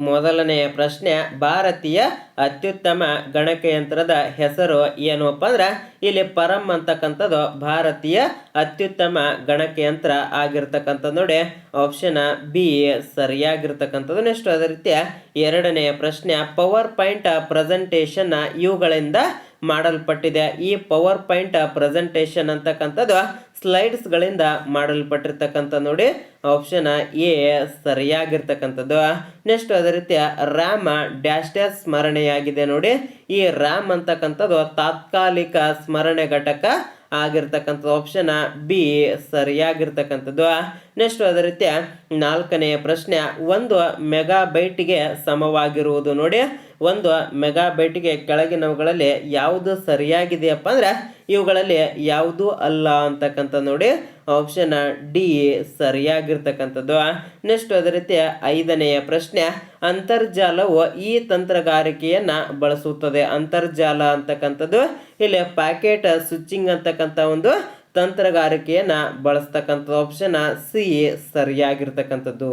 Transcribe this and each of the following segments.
ಮೊದಲನೆಯ ಪ್ರಶ್ನೆ, ಭಾರತೀಯ ಅತ್ಯುತ್ತಮ ಗಣಕಯಂತ್ರದ ಹೆಸರು ಏನಪ್ಪ ಅಂದ್ರೆ, ಇಲ್ಲಿ ಪರಂ ಅಂತಕ್ಕಂಥದ್ದು ಭಾರತೀಯ ಅತ್ಯುತ್ತಮ ಗಣಕಯಂತ್ರ ಆಗಿರ್ತಕ್ಕಂಥದ್ದು ನೋಡಿ. ಆಪ್ಷನ್ ಬಿ ಸರಿಯಾಗಿರ್ತಕ್ಕಂಥದ್ದು ನೆಕ್ಸ್ಟ್ ಅದೇ ರೀತಿಯ ಎರಡನೆಯ ಪ್ರಶ್ನೆ ಪವರ್ ಪಾಯಿಂಟ್ ಪ್ರೆಸೆಂಟೇಷನ್ ಇವುಗಳಿಂದ ಮಾಡಲ್ಪಟ್ಟಿದೆ. ಈ ಪವರ್ ಪಾಯಿಂಟ್ ಪ್ರೆಸೆಂಟೇಷನ್ ಅಂತಕ್ಕಂಥದ್ದು ಸ್ಲೈಡ್ಸ್ಗಳಿಂದ ಮಾಡಲ್ಪಟ್ಟಿರ್ತಕ್ಕಂಥ ನೋಡಿ ಆಪ್ಷನ್ ಎ ಸರಿಯಾಗಿರ್ತಕ್ಕಂಥದ್ದು. ನೆಕ್ಸ್ಟ್ ಅದೇ ರೀತಿಯ ರಾಮ ಡ್ಯಾಶ್ ಡ್ಯಾಶ್ ಸ್ಮರಣೆಯಾಗಿದೆ ನೋಡಿ. ಈ ರ್ಯಾಮ್ ಅಂತಕ್ಕಂಥದ್ದು ತಾತ್ಕಾಲಿಕ ಸ್ಮರಣೆ ಘಟಕ ಆಗಿರ್ತಕ್ಕಂಥದ್ದು ಆಪ್ಷನ್ ಬಿ ಸರಿಯಾಗಿರ್ತಕ್ಕಂಥದ್ದು. ನೆಕ್ಸ್ಟ್ ಅದೇ ರೀತಿಯ ನಾಲ್ಕನೆಯ ಪ್ರಶ್ನೆ, ಒಂದು ಮೆಗಾಬೈಟ್ಗೆ ಸಮವಾಗಿರುವುದು ನೋಡಿ. ಒಂದು ಮೆಗಾಬೈಟ್ಗೆ ಕೆಳಗಿನವುಗಳಲ್ಲಿ ಯಾವುದು ಸರಿಯಾಗಿದೆಯಪ್ಪ ಅಂದ್ರೆ ಇವುಗಳಲ್ಲಿ ಯಾವುದು ಅಲ್ಲ ಅಂತಕ್ಕಂಥ ನೋಡಿ. ಆಪ್ಷನ್ ಡಿ ಸರಿಯಾಗಿರ್ತಕ್ಕಂಥದ್ದು. ನೆಕ್ಸ್ಟ್ ಅದೇ ರೀತಿ ಐದನೆಯ ಪ್ರಶ್ನೆ, ಅಂತರ್ಜಾಲವು ಈ ತಂತ್ರಗಾರಿಕೆಯನ್ನು ಬಳಸುತ್ತದೆ. ಅಂತರ್ಜಾಲ ಅಂತಕ್ಕಂಥದ್ದು, ಇಲ್ಲಿ ಪ್ಯಾಕೆಟ್ ಸ್ವಿಚಿಂಗ್ ಅಂತಕ್ಕಂಥ ಒಂದು ತಂತ್ರಗಾರಿಕೆಯನ್ನು ಬಳಸ್ತಕ್ಕಂಥದ್ದು ಆಪ್ಷನ್ ಸಿ ಸರಿಯಾಗಿರ್ತಕ್ಕಂಥದ್ದು.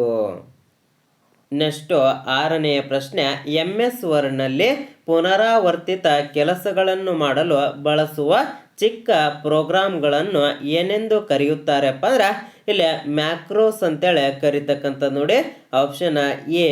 ನೆಕ್ಸ್ಟು ಆರನೆಯ ಪ್ರಶ್ನೆ ಎಂ ಎಸ್ ವರ್ಡ್ನಲ್ಲಿ ಪುನರಾವರ್ತಿತ ಕೆಲಸಗಳನ್ನು ಮಾಡಲು ಬಳಸುವ ಚಿಕ್ಕ ಪ್ರೋಗ್ರಾಮ್ಗಳನ್ನು ಏನೆಂದು ಕರೆಯುತ್ತಾರಪ್ಪ ಅಂದ್ರೆ ಇಲ್ಲಿ ಮ್ಯಾಕ್ರೋಸ್ ಅಂತೇಳಿ ಕರಿತಕ್ಕಂಥದ್ದು ನೋಡಿ, ಆಪ್ಷನ್ ಎ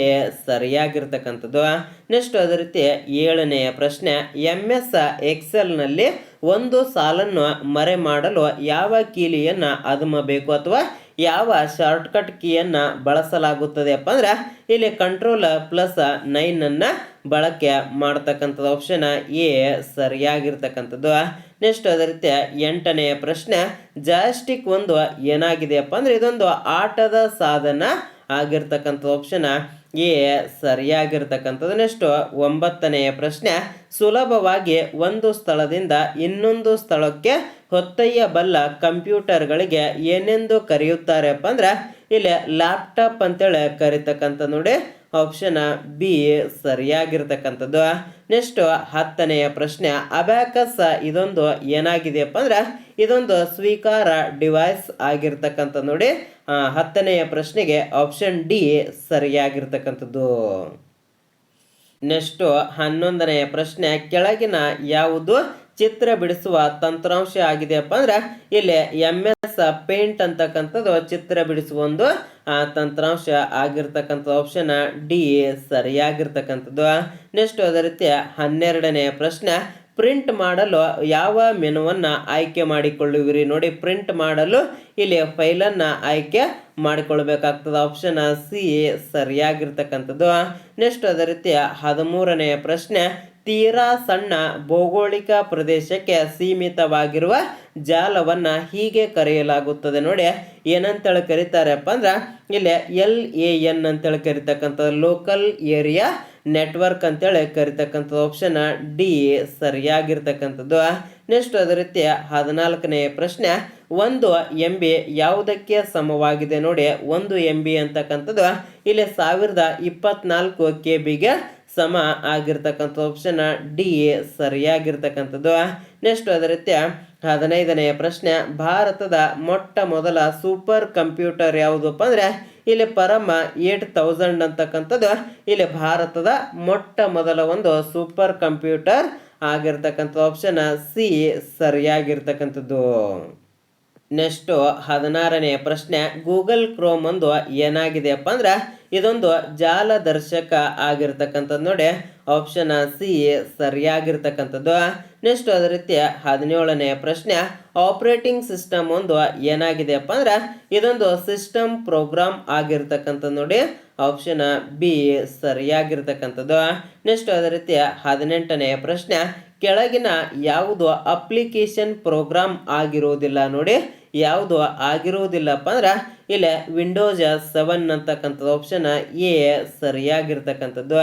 ಸರಿಯಾಗಿರ್ತಕ್ಕಂಥದ್ದು. ನೆಕ್ಸ್ಟ್ ಅದೇ ರೀತಿ ಏಳನೆಯ ಪ್ರಶ್ನೆ ಎಂ ಎಸ್ ಎಕ್ಸೆಲ್ನಲ್ಲಿ ಒಂದು ಸಾಲನ್ನು ಮರೆ ಮಾಡಲು ಯಾವ ಕೀಲಿಯನ್ನು ಅದುಮಬೇಕು ಅಥವಾ ಯಾವ ಶಾರ್ಟ್ಕಟ್ ಕೀಯನ್ನು ಬಳಸಲಾಗುತ್ತದೆಪ್ಪ ಅಂದ್ರೆ ಇಲ್ಲಿ ಕಂಟ್ರೋಲ್ ಪ್ಲಸ್ ನೈನನ್ನು ಬಳಕೆ ಮಾಡ್ತಕ್ಕಂಥದ್ದು ಆಪ್ಷನ್ ಎ ಸರಿಯಾಗಿರ್ತಕ್ಕಂಥದ್ದು. ನೆಕ್ಸ್ಟ್ ಅದೇ ರೀತಿ ಎಂಟನೆಯ ಪ್ರಶ್ನೆ ಜಾಸ್ಟಿಕ್ ಒಂದು ಏನಾಗಿದೆಯಪ್ಪ ಅಂದ್ರೆ ಇದೊಂದು ಆಟದ ಸಾಧನ ಆಗಿರ್ತಕ್ಕಂಥ ಆಪ್ಷನ್ ಎ ಸರಿಯಾಗಿರ್ತಕ್ಕಂಥದ್ದು. ನೆಕ್ಸ್ಟ್ ಒಂಬತ್ತನೆಯ ಪ್ರಶ್ನೆ, ಸುಲಭವಾಗಿ ಒಂದು ಸ್ಥಳದಿಂದ ಇನ್ನೊಂದು ಸ್ಥಳಕ್ಕೆ ಹೊತ್ತೊಯ್ಯಬಲ್ಲ ಕಂಪ್ಯೂಟರ್ಗಳಿಗೆ ಏನೆಂದು ಕರೆಯುತ್ತಾರಪ್ಪ ಅಂದ್ರೆ, ಇಲ್ಲಿ ಲ್ಯಾಪ್ಟಾಪ್ ಅಂತೇಳಿ ಕರಿತಕ್ಕಂಥ ನೋಡಿ ಆಪ್ಷನ್ ಬಿ ಸರಿಯಾಗಿರ್ತಕ್ಕಂಥದ್ದು. ನೆಕ್ಸ್ಟ್ ಹತ್ತನೆಯ ಪ್ರಶ್ನೆ ಅಬ್ಯಾಕಸ್ ಇದೊಂದು ಏನಾಗಿದೆಯಪ್ಪ ಅಂದ್ರೆ ಇದೊಂದು ಸ್ವೀಕಾರ ಡಿವೈಸ್ ಆಗಿರ್ತಕ್ಕಂಥ ನೋಡಿ ಹತ್ತನೆಯ ಪ್ರಶ್ನೆಗೆ ಆಪ್ಷನ್ ಡಿ ಸರಿಯಾಗಿರ್ತಕ್ಕಂಥದ್ದು. ನೆಕ್ಸ್ಟು ಹನ್ನೊಂದನೆಯ ಪ್ರಶ್ನೆ, ಕೆಳಗಿನ ಯಾವುದು ಚಿತ್ರ ಬಿಡಿಸುವ ತಂತ್ರಾಂಶ ಆಗಿದೆಯಪ್ಪ ಅಂದ್ರೆ, ಇಲ್ಲಿ ಎಂ ಎಸ್ ಪೇಂಟ್ ಅಂತಕ್ಕಂಥದ್ದು ಚಿತ್ರ ಬಿಡಿಸುವ ಒಂದು ತಂತ್ರಾಂಶ ಆಗಿರ್ತಕ್ಕಂಥ ಆಪ್ಷನ್ ಡಿ ಸರಿಯಾಗಿರ್ತಕ್ಕಂಥದ್ದು. ನೆಕ್ಸ್ಟ್ ಅದೇ ರೀತಿ ಹನ್ನೆರಡನೆಯ ಪ್ರಶ್ನೆ ಪ್ರಿಂಟ್ ಮಾಡಲು ಯಾವ ಮೆನುವನ್ನು ಆಯ್ಕೆ ಮಾಡಿಕೊಳ್ಳುವಿರಿ? ನೋಡಿ ಪ್ರಿಂಟ್ ಮಾಡಲು ಇಲ್ಲಿ ಫೈಲನ್ನು ಆಯ್ಕೆ ಮಾಡಿಕೊಳ್ಬೇಕಾಗ್ತದೆ. ಆಪ್ಷನ್ ಸಿ ಸರಿಯಾಗಿರ್ತಕ್ಕಂಥದ್ದು. ನೆಕ್ಸ್ಟ್ ಅದೇ ರೀತಿ ಹದಿಮೂರನೆಯ ಪ್ರಶ್ನೆ, ತೀರಾ ಸಣ್ಣ ಭೌಗೋಳಿಕ ಪ್ರದೇಶಕ್ಕೆ ಸೀಮಿತವಾಗಿರುವ ಜಾಲವನ್ನು ಹೀಗೆ ಕರೆಯಲಾಗುತ್ತದೆ. ನೋಡಿ, ಏನಂತೇಳಿ ಕರೀತಾರಪ್ಪ ಅಂದ್ರೆ, ಇಲ್ಲಿ ಎಲ್ ಎ ಎನ್ ಅಂತೇಳಿ ಕರಿತಕ್ಕಂಥದ್ದು. ಲೋಕಲ್ ಏರಿಯಾ ನೆಟ್ವರ್ಕ್ ಅಂತೇಳಿ ಕರಿತಕ್ಕಂಥದ್ದು ಆಪ್ಷನ್ ಡಿ ಸರಿಯಾಗಿರ್ತಕ್ಕಂಥದ್ದು. ನೆಕ್ಸ್ಟ್ ಅದೇ ರೀತಿ ಹದಿನಾಲ್ಕನೇ ಪ್ರಶ್ನೆ, ಒಂದು ಎಂ ಬಿ ಯಾವುದಕ್ಕೆ ಸಮವಾಗಿದೆ ನೋಡಿ, ಒಂದು ಎಂ ಬಿ ಅಂತಕ್ಕಂಥದ್ದು, ಇಲ್ಲಿ ಸಾವಿರದ ಇಪ್ಪತ್ನಾಲ್ಕು ಕೆ ಬಿಗೆ ಸಮ ಆಗಿರ್ತಕ್ಕಂಥ ಆಪ್ಷನ್ ಡಿ ಸರಿಯಾಗಿರ್ತಕ್ಕಂಥದ್ದು. ನೆಕ್ಸ್ಟ್ ಅದೇ ರೀತಿ ಹದಿನೈದನೆಯ ಪ್ರಶ್ನೆ, ಭಾರತದ ಮೊಟ್ಟ ಮೊದಲ ಸೂಪರ್ ಕಂಪ್ಯೂಟರ್ ಯಾವುದಪ್ಪ ಅಂದ್ರೆ ಇಲ್ಲಿ ಪರಮ ಏಟ್ ತೌಸಂಡ್ ಅಂತಕ್ಕಂಥದ್ದು ಇಲ್ಲಿ ಭಾರತದ ಮೊಟ್ಟ ಮೊದಲ ಒಂದು ಸೂಪರ್ ಕಂಪ್ಯೂಟರ್ ಆಗಿರ್ತಕ್ಕಂಥ ಆಪ್ಷನ್ ಸಿ ಸರಿಯಾಗಿರ್ತಕ್ಕಂಥದ್ದು. ನೆಕ್ಸ್ಟು ಹದಿನಾರನೇ ಪ್ರಶ್ನೆ ಗೂಗಲ್ ಕ್ರೋಮ್ ಒಂದು ಏನಾಗಿದೆಯಪ್ಪ ಅಂದ್ರೆ ಇದೊಂದು ಜಾಲದರ್ಶಕ ಆಗಿರ್ತಕ್ಕಂಥದ್ದು ನೋಡಿ. ಆಪ್ಷನ್ ಸಿ ಸರಿಯಾಗಿರ್ತಕ್ಕಂಥದ್ದು. ನೆಕ್ಸ್ಟ್ ಅದೇ ರೀತಿ ಹದಿನೇಳನೆಯ ಪ್ರಶ್ನೆ ಆಪರೇಟಿಂಗ್ ಸಿಸ್ಟಮ್ ಒಂದು ಏನಾಗಿದೆಯಪ್ಪ ಅಂದ್ರೆ, ಇದೊಂದು ಸಿಸ್ಟಮ್ ಪ್ರೋಗ್ರಾಮ್ ಆಗಿರ್ತಕ್ಕಂಥದ್ದು ನೋಡಿ. Option B ಸರಿಯಾಗಿರ್ತಕ್ಕಂಥದ್ದು. ನೆಕ್ಸ್ಟ್ ಅದೇ ರೀತಿ ಹದಿನೆಂಟನೆಯ ಪ್ರಶ್ನೆ, ಕೆಳಗಿನ ಯಾವುದು ಅಪ್ಲಿಕೇಶನ್ ಪ್ರೋಗ್ರಾಮ್ ಆಗಿರುವುದಿಲ್ಲ ನೋಡಿ. ಯಾವುದು ಆಗಿರುವುದಿಲ್ಲಪ್ಪ ಅಂದ್ರೆ ಇಲ್ಲಿ ವಿಂಡೋಸ್ ಸೆವೆನ್ ಅಂತಕ್ಕಂಥದ್ದು ಆಪ್ಷನ್ ಎ ಸರಿಯಾಗಿರ್ತಕ್ಕಂಥದ್ದು.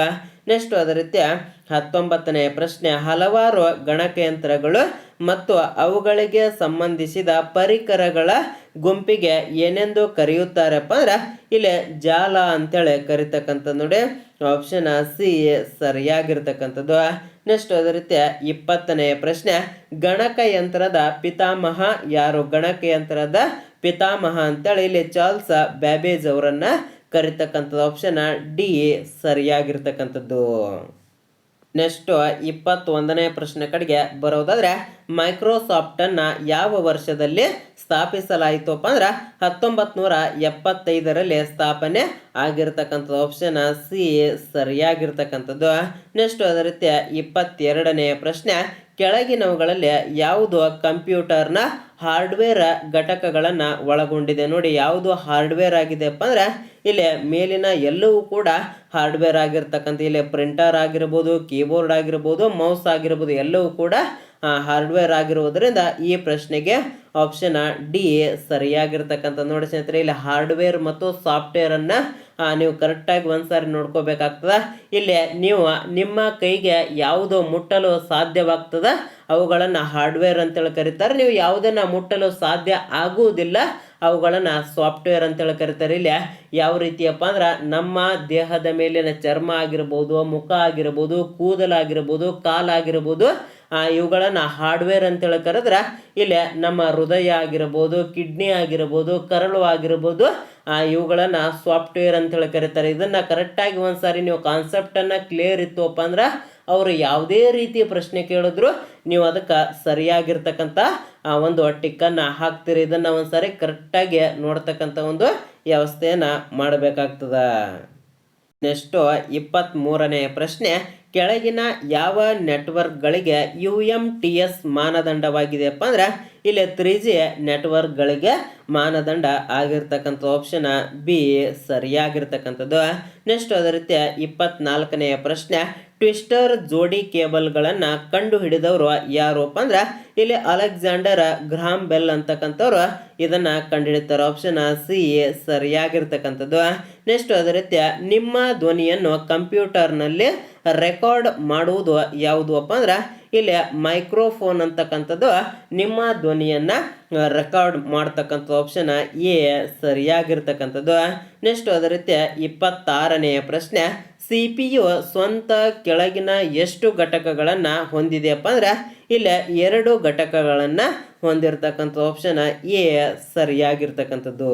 ನೆಕ್ಸ್ಟ್ ಅದೇ ರೀತಿಯ ಹತ್ತೊಂಬತ್ತನೆಯ ಪ್ರಶ್ನೆ, ಹಲವಾರು ಗಣಕಯಂತ್ರಗಳು ಮತ್ತು ಅವುಗಳಿಗೆ ಸಂಬಂಧಿಸಿದ ಪರಿಕರಗಳ ಗುಂಪಿಗೆ ಏನೆಂದು ಕರೆಯುತ್ತಾರಪ್ಪ ಅಂದ್ರೆ, ಇಲ್ಲಿ ಜಾಲ ಅಂತೇಳಿ ಕರಿತಕ್ಕಂಥದ್ದು ನೋಡಿ ಆಪ್ಷನ್ ಸಿ ಸರಿಯಾಗಿರ್ತಕ್ಕಂಥದ್ದು. ನೆಕ್ಸ್ಟ್ ಅದೇ ರೀತಿ ಇಪ್ಪತ್ತನೆಯ ಪ್ರಶ್ನೆ ಗಣಕಯಂತ್ರದ ಪಿತಾಮಹ ಯಾರು? ಗಣಕಯಂತ್ರದ ಪಿತಾಮಹ ಅಂತೇಳಿ ಇಲ್ಲಿ ಚಾರ್ಲ್ಸ್ ಬ್ಯಾಬೇಜ್ ಅವರನ್ನ ಕರಿತಕ್ಕಂಥದ್ದು. ಆಪ್ಷನ್ ಡಿ ಸರಿಯಾಗಿರ್ತಕ್ಕಂಥದ್ದು. ನೆಕ್ಸ್ಟ್ ಇಪ್ಪತ್ತೊಂದನೇ ಪ್ರಶ್ನೆ ಕಡೆಗೆ ಬರೋದಾದ್ರೆ ಮೈಕ್ರೋಸಾಫ್ಟನ್ನು ಯಾವ ವರ್ಷದಲ್ಲಿ ಸ್ಥಾಪಿಸಲಾಯಿತಪ್ಪ ಅಂದ್ರೆ ಹತ್ತೊಂಬತ್ತು ನೂರ ಎಪ್ಪತ್ತೈದರಲ್ಲಿ ಸ್ಥಾಪನೆ ಆಗಿರ್ತಕ್ಕಂಥದ್ದು. ಆಪ್ಷನ್ ಸಿ ಸರಿಯಾಗಿರ್ತಕ್ಕಂಥದ್ದು. ನೆಕ್ಸ್ಟ್ ಅದೇ ರೀತಿ ಇಪ್ಪತ್ತೆರಡನೇ ಪ್ರಶ್ನೆ ಕೆಳಗಿನವುಗಳಲ್ಲಿ ಯಾವುದು ಕಂಪ್ಯೂಟರ್ನ ಹಾರ್ಡ್ವೇರ್ ಘಟಕಗಳನ್ನು ಒಳಗೊಂಡಿದೆ? ನೋಡಿ, ಯಾವುದು ಹಾರ್ಡ್ವೇರ್ ಆಗಿದೆಪ್ಪ ಅಂದ್ರೆ ಇಲ್ಲಿ ಮೇಲಿನ ಎಲ್ಲವೂ ಕೂಡ ಹಾರ್ಡ್ವೇರ್ ಆಗಿರ್ತಕ್ಕಂಥ, ಇಲ್ಲಿ ಪ್ರಿಂಟರ್ ಆಗಿರ್ಬೋದು, ಕೀಬೋರ್ಡ್ ಆಗಿರ್ಬೋದು, ಮೌಸ್ ಆಗಿರ್ಬೋದು, ಎಲ್ಲವೂ ಕೂಡ ಹಾರ್ಡ್ವೇರ್ ಆಗಿರುವುದರಿಂದ ಈ ಪ್ರಶ್ನೆಗೆ ಆಪ್ಷನ್ ಡಿ ಸರಿಯಾಗಿರ್ತಕ್ಕಂಥ. ನೋಡಿ ಸ್ನೇಹಿತರೆ, ಇಲ್ಲಿ ಹಾರ್ಡ್ವೇರ್ ಮತ್ತು ಸಾಫ್ಟ್ವೇರನ್ನು ನೀವು ಕರೆಕ್ಟಾಗಿ ಒಂದ್ಸಾರಿ ನೋಡ್ಕೋಬೇಕಾಗ್ತದೆ. ಇಲ್ಲಿ ನೀವು, ನಿಮ್ಮ ಕೈಗೆ ಯಾವುದು ಮುಟ್ಟಲು ಸಾಧ್ಯವಾಗ್ತದ. ಅವುಗಳನ್ನು ಹಾರ್ಡ್ವೇರ್ ಅಂತೇಳಿ ಕರೀತಾರೆ. ನೀವು ಯಾವುದನ್ನು ಮುಟ್ಟಲು ಸಾಧ್ಯ ಆಗುವುದಿಲ್ಲ, ಅವುಗಳನ್ನು ಸಾಫ್ಟ್ವೇರ್ ಅಂತೇಳಿ ಕರೀತಾರೆ. ಇಲ್ಲಿ ಯಾವ ರೀತಿಯಪ್ಪ ಅಂದ್ರೆ, ನಮ್ಮ ದೇಹದ ಮೇಲಿನ ಚರ್ಮ ಆಗಿರ್ಬೋದು, ಮುಖ ಆಗಿರ್ಬೋದು, ಕೂದಲಾಗಿರ್ಬೋದು, ಕಾಲಾಗಿರ್ಬೋದು ಇವುಗಳನ್ನು ಹಾರ್ಡ್ವೇರ್ ಅಂತೇಳಿ ಕರೆದ್ರೆ ಇಲ್ಲಿ ನಮ್ಮ ಹೃದಯ ಆಗಿರ್ಬೋದು, ಕಿಡ್ನಿ ಆಗಿರ್ಬೋದು, ಕರಳು ಆಗಿರ್ಬೋದು ಇವುಗಳನ್ನು ಸಾಫ್ಟ್ವೇರ್ ಅಂತೇಳಿ ಕರೀತಾರೆ ಇದನ್ನು ಕರೆಕ್ಟಾಗಿ ಒಂದ್ಸಾರಿ ನೀವು ಕಾನ್ಸೆಪ್ಟನ್ನು ಕ್ಲಿಯರ್ ಇತ್ತುಪ್ಪ ಅಂದ್ರೆ ಅವರು ಯಾವುದೇ ರೀತಿಯ ಪ್ರಶ್ನೆ ಕೇಳಿದ್ರು ನೀವು ಅದಕ್ಕೆ ಸರಿಯಾಗಿರ್ತಕ್ಕಂಥ ಒಂದು ಟಿಕ್ಕನ್ನು ಹಾಕ್ತೀರಿ. ಇದನ್ನು ಒಂದ್ಸರಿ ಕರೆಕ್ಟಾಗಿ ನೋಡ್ತಕ್ಕಂಥ ಒಂದು ವ್ಯವಸ್ಥೆಯನ್ನು ಮಾಡಬೇಕಾಗ್ತದ. ನೆಕ್ಸ್ಟು ಇಪ್ಪತ್ತ್ಮೂರನೇ ಪ್ರಶ್ನೆ ಕೆಳಗಿನ ಯಾವ ನೆಟ್ವರ್ಕ್ಗಳಿಗೆ ಯು ಎಂ ಟಿ ಎಸ್ ಮಾನದಂಡವಾಗಿದೆಯಪ್ಪ ಅಂದ್ರೆ ಇಲ್ಲಿ ತ್ರೀ ಜಿ ನೆಟ್ವರ್ಕ್ಗಳಿಗೆ ಮಾನದಂಡ ಆಗಿರ್ತಕ್ಕಂಥ ಆಪ್ಷನ್ ಬಿ ಸರಿಯಾಗಿರ್ತಕ್ಕಂಥದ್ದು. ನೆಕ್ಸ್ಟ್ ಅದೇ ರೀತಿ ಇಪ್ಪತ್ನಾಲ್ಕನೆಯ ಪ್ರಶ್ನೆ ಟ್ವಿಸ್ಟರ್ ಜೋಡಿ ಕೇಬಲ್ಗಳನ್ನು ಕಂಡು ಹಿಡಿದವರು ಯಾರಪ್ಪ ಅಂದ್ರೆ ಇಲ್ಲಿ ಅಲೆಕ್ಸಾಂಡರ್ ಗ್ರಾಮ್ ಬೆಲ್ ಅಂತಕ್ಕಂಥವ್ರು. ಇದನ್ನ ಕಂಡುಹಿಡಿತಾರೆ ಆಪ್ಷನ್ ಸಿ ಸರಿಯಾಗಿರ್ತಕ್ಕಂಥದ್ದು. ನೆಕ್ಸ್ಟ್ ಅದೇ ರೀತಿಯ ನಿಮ್ಮ ಧ್ವನಿಯನ್ನು ಕಂಪ್ಯೂಟರ್ನಲ್ಲಿ ರೆಕಾರ್ಡ್ ಮಾಡುವುದು ಯಾವುದು ಅಪ್ಪ ಅಂದ್ರೆ ಇಲ್ಲಿ ಮೈಕ್ರೋಫೋನ್ ಅಂತಕ್ಕಂಥದ್ದು. ನಿಮ್ಮ ಧ್ವನಿಯನ್ನು ರೆಕಾರ್ಡ್ ಮಾಡ್ತಕ್ಕಂಥ ಆಪ್ಷನ್ ಎ ಸರಿಯಾಗಿರ್ತಕ್ಕಂಥದ್ದು. ನೆಕ್ಸ್ಟ್ ಅದೇ ರೀತಿ ಇಪ್ಪತ್ತಾರನೆಯ ಪ್ರಶ್ನೆ. ಸಿ ಪಿ ಯು ಸ್ವಂತ ಕೆಳಗಿನ ಎಷ್ಟು ಘಟಕಗಳನ್ನು ಹೊಂದಿದೆಯಪ್ಪ ಅಂದ್ರೆ ಇಲ್ಲಿ ಎರಡು ಘಟಕಗಳನ್ನು ಹೊಂದಿರತಕ್ಕಂಥ ಆಪ್ಷನ್ ಎ ಸರಿಯಾಗಿರ್ತಕ್ಕಂಥದ್ದು.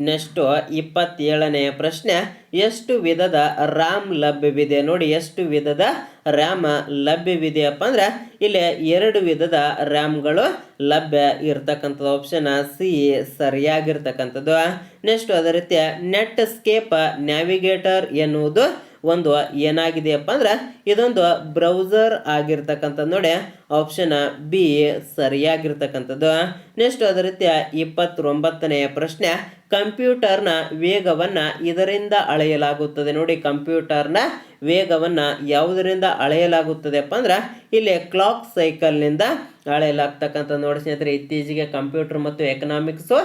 ನೆಕ್ಸ್ಟು ಇಪ್ಪತ್ತೇಳನೆಯ ಪ್ರಶ್ನೆ, ಎಷ್ಟು ವಿಧದ ರ್ಯಾಮ್ ಲಭ್ಯವಿದೆ? ನೋಡಿ, ಎಷ್ಟು ವಿಧದ ರ್ಯಾಮ್ ಲಭ್ಯವಿದೆಯಪ್ಪ ಅಂದರೆ, ಇಲ್ಲಿ ಎರಡು ವಿಧದ ರ್ಯಾಮ್ಗಳು ಲಭ್ಯ ಇರ್ತಕ್ಕಂಥದ್ದು. ಆಪ್ಷನ್ ಸಿ, ಸರಿಯಾಗಿರ್ತಕ್ಕಂಥದ್ದು. ನೆಕ್ಸ್ಟ್ ಅದೇ ರೀತಿ ನೆಟ್ ಸ್ಕೇಪ್ ನ್ಯಾವಿಗೇಟರ್ ಎನ್ನುವುದು ಒಂದು ಏನಾಗಿದೆಯಪ್ಪ ಅಂದ್ರೆ, ಇದೊಂದು ಬ್ರೌಸರ್ ಆಗಿರ್ತಕ್ಕಂಥದ್ದು. ನೋಡಿ ಆಪ್ಷನ್ ಬಿ, ಸರಿಯಾಗಿರ್ತಕ್ಕಂಥದ್ದು. ನೆಕ್ಸ್ಟ್ ಅದೇ ರೀತಿಯ ಇಪ್ಪತ್ತೊಂಬತ್ತನೆಯ ಪ್ರಶ್ನೆ ಕಂಪ್ಯೂಟರ್ನ ವೇಗವನ್ನು ಇದರಿಂದ ಅಳೆಯಲಾಗುತ್ತದೆ. ನೋಡಿ, ಕಂಪ್ಯೂಟರ್ನ ವೇಗವನ್ನು ಯಾವುದರಿಂದ ಅಳೆಯಲಾಗುತ್ತದೆಪ್ಪ ಅಂದ್ರೆ, ಇಲ್ಲಿ ಕ್ಲಾಕ್ ಸೈಕಲ್ನಿಂದ ಅಳೆಯಲಾಗ್ತಕ್ಕಂಥ ನೋಡಿ ಸ್ನೇಹಿತರೆ, ಇತ್ತೀಚೆಗೆ ಕಂಪ್ಯೂಟರ್ ಮತ್ತು ಎಕನಾಮಿಕ್ಸು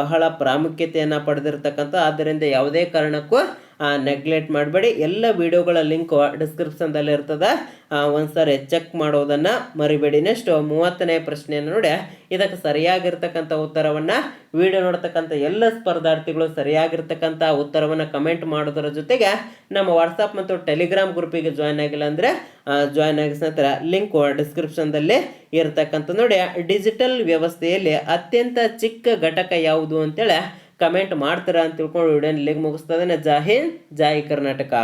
ಬಹಳ ಪ್ರಾಮುಖ್ಯತೆಯನ್ನು ಪಡೆದಿರ್ತಕ್ಕಂಥ. ಆದ್ದರಿಂದ ಯಾವುದೇ ಕಾರಣಕ್ಕೂ ನೆಗ್ಲೆಕ್ಟ್ ಮಾಡಬೇಡಿ. ಎಲ್ಲ ವಿಡಿಯೋಗಳ ಲಿಂಕ್ ಡಿಸ್ಕ್ರಿಪ್ಷನ್ದಲ್ಲಿ ಇರ್ತದೆ. ಒಂದ್ಸರಿ ಚೆಕ್ ಮಾಡೋದನ್ನು ಮರಿಬೇಡಿ. ನೆಕ್ಸ್ಟ್ ಮೂವತ್ತನೇ ಪ್ರಶ್ನೆಯನ್ನು ನೋಡಿ. ಇದಕ್ಕೆ ಸರಿಯಾಗಿರ್ತಕ್ಕಂಥ ಉತ್ತರವನ್ನು, ವಿಡಿಯೋ ನೋಡ್ತಕ್ಕಂಥ ಎಲ್ಲ ಸ್ಪರ್ಧಾರ್ಥಿಗಳು ಸರಿಯಾಗಿರ್ತಕ್ಕಂಥ ಉತ್ತರವನ್ನು ಕಮೆಂಟ್ ಮಾಡೋದರ ಜೊತೆಗೆ ನಮ್ಮ ವಾಟ್ಸಪ್ ಮತ್ತು ಟೆಲಿಗ್ರಾಮ್ ಗ್ರೂಪಿಗೆ ಜಾಯ್ನ್ ಆಗಿಲ್ಲ ಅಂದರೆ ಜಾಯ್ನ್ ಆಗಿ ನಂತರ ಲಿಂಕ್ ಡಿಸ್ಕ್ರಿಪ್ಷನ್ದಲ್ಲಿ ಇರತಕ್ಕಂಥ ನೋಡಿ. ಡಿಜಿಟಲ್ ವ್ಯವಸ್ಥೆಯಲ್ಲಿ ಅತ್ಯಂತ ಚಿಕ್ಕ ಘಟಕ ಯಾವುದು ಅಂತೇಳಿ ಕಮೆಂಟ್ ಮಾಡ್ತೀರಾ ಅಂತ ತಿಳ್ಕೊಂಡು ವಿಡಿಯೋನ ಇಲ್ಲಿಗೆ ಮುಗಿಸ್ತದೆ ಜೈ ಹಿಂದ್ ಜೈ ಕರ್ನಾಟಕ.